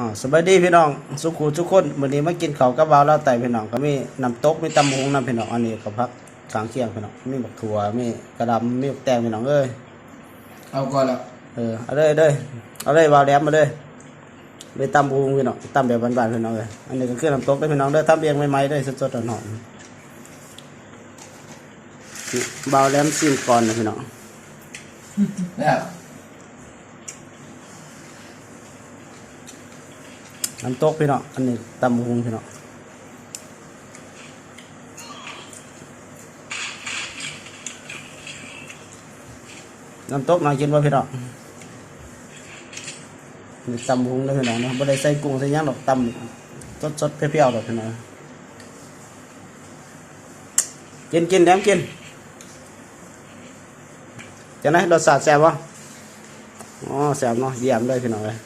อ๋อสบายดีพี่น้องสุขุทุกคนวันนี้มากินข้าวกับบ่าวเล่าวไต่พี่น้องก็มีน้ำตกมีตำหงน้ำพี่น้องอันนี้ก็พักกลางเที่ยงพี่น้องมีบักถั่วมีกระดำมีบักแตงพี่น้องเอ้ยเอาก่อนละเออเอาเลยเอาเลยเอาเลยบ่าวแหลมมาเลยไปตำหงพี่น้องตำแบบบ้านๆพี่น้องเลยอันนี้ก็คือน้ำตกได้อพี่น้องเด้อทำเองใหม่ๆได้อสดๆหอมๆบ่าวแหลมซิมก่อนนะพี่น้องแล้ว น้ำตกพี่เน้องอันนี้ตำหงพี่เน้องน้ำตกน่ากินบ่พี่น้องนี่ตำหงเลยพี่น้องเนาะบ่ได้ใส่กุ้งใส่หยังดอกตำสดๆเปรี้ยวๆดอกพี่เน้องกินกินแหนมกินจะไหนรสชาติแซ่บบ่อ๋อแซ่บเนาะเยี่ยมเลยพี่น้องเลย